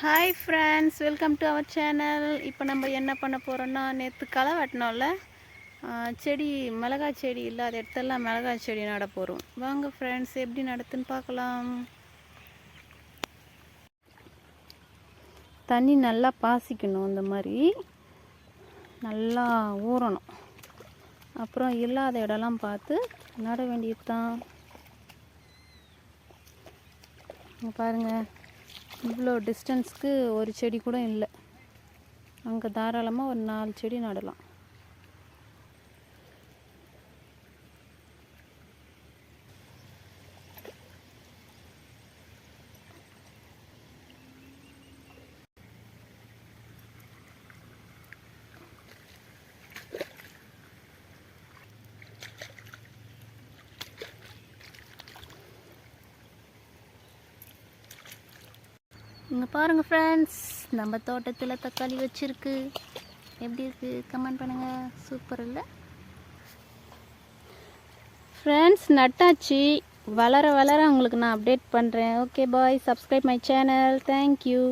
Hi friends welcome to our channel இப்போ நம்ம என்ன பண்ண போகிறோன்னா நேற்று களை வெட்டினோம்ல. செடி மிளகாய் செடி இல்லாத இடத்தெல்லாம் மிளகாய் செடி நட போகிறோம் வாங்க ஃப்ரெண்ட்ஸ் எப்படி நடத்துன்னு பார்க்கலாம். தண்ணி நல்லா பாசிக்கணும் இந்த மாதிரி. நல்லா ஊறணும். அப்புறம் இல்லாத இடம்லாம் பார்த்து நட வேண்டியது தான் பாருங்கள் இவ்வளோ டிஸ்டன்ஸ்க்கு ஒரு செடி கூட இல்லை. அங்கே தாராளமாக ஒரு நாலு செடி நடலாம். இங்கே பாருங்கள் ஃப்ரெண்ட்ஸ் நம்ம தோட்டத்தில் தக்காளி வச்சுருக்கு. எப்படி இருக்குது கமெண்ட் பண்ணுங்கள் சூப்பர் இல்லை? ஃப்ரெண்ட்ஸ் நட்டாச்சு. வளர வளர உங்களுக்கு நான் அப்டேட் பண்ணுறேன் okay bye subscribe my channel thank you